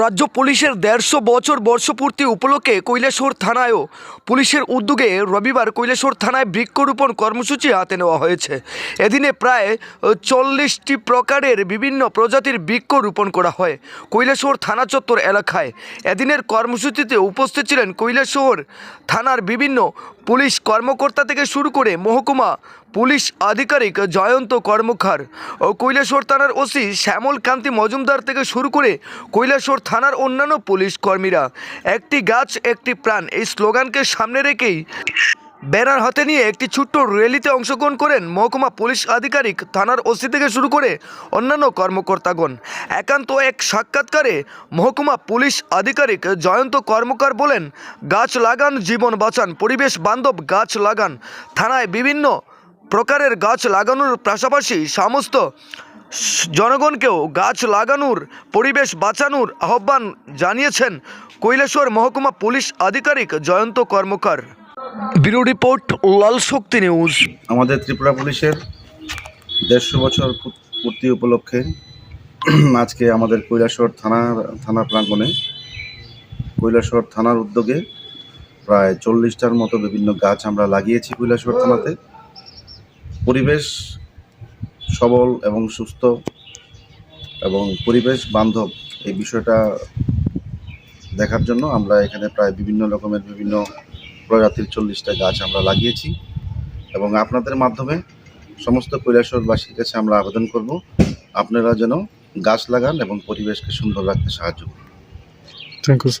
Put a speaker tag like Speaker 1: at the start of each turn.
Speaker 1: রাজ্য পুলিশের দেড়শো বছর বর্ষপূর্তি উপলক্ষে কৈলাসহর থানায়ও পুলিশের উদ্যোগে রবিবার কৈলাসহর থানায় বৃক্ষরোপণ কর্মসূচি হাতে নেওয়া হয়েছে। এদিনে প্রায় চল্লিশটি প্রকারের বিভিন্ন প্রজাতির বৃক্ষ রোপণ করা হয় কৈলাসহর থানা চত্বর এলাকায়। এদিনের কর্মসূচিতে উপস্থিত ছিলেন কৈলাসহর থানার বিভিন্ন পুলিশ কর্মকর্তা থেকে শুরু করে মহকুমা পুলিশ আধিকারিক জয়ন্ত কর্মকার ও কৈলাসহর থানার ওসি শ্যামল কান্তি মজুমদার থেকে শুরু করে কৈলাসহর থানার অন্যান্য পুলিশ কর্মীরা, একটি গাছ, একটি প্রাণ, এই স্লোগানকে সামনে রেখেই ব্যানার হাতে নিয়ে একটি ছোট্ট র্যালিতে অংশগ্রহণ করেন মহকুমা পুলিশ আধিকারিক থানার ওসি থেকে শুরু করে অন্যান্য কর্মকর্তাগণ। একান্ত এক সাক্ষাৎকারে মহকুমা পুলিশ আধিকারিক জয়ন্ত কর্মকার বলেন, গাছ লাগান, জীবন বাঁচান, পরিবেশ বান্ধব গাছ লাগান, থানায় বিভিন্ন প্রকারের গাছ লাগানোর পাশাপাশি সমস্ত জনগণকেও গাছ লাগানোর, পরিবেশ বাঁচানোর আহ্বান জানিয়েছেন কৈলাসহর মহকুমা পুলিশ আধিকারিক Jayanta Karmakar. Bureau report, Lal Shakti news.
Speaker 2: আমাদের ত্রিপুরা পুলিশের দেড়শো বছর পূর্তি উপলক্ষে আজকে আমাদের কৈলাসহর থানার থানা প্রাঙ্গণে, কৈলাসহর থানার উদ্যোগে প্রায় চল্লিশটার মতো বিভিন্ন গাছ আমরা লাগিয়েছি কৈলাসহর থানাতে। পরিবেশ সবল এবং সুস্থ এবং পরিবেশ বান্ধব এই বিষয়টা দেখার জন্য আমরা এখানে প্রায় বিভিন্ন রকমের বিভিন্ন প্রজাতির চল্লিশটা গাছ আমরা লাগিয়েছি এবং আপনাদের মাধ্যমে সমস্ত কৈলাসরবাসীর কাছে আমরা আবেদন করব আপনারা যেন গাছ লাগান এবং পরিবেশকে সুন্দর রাখতে সাহায্য করুন।
Speaker 3: Thank you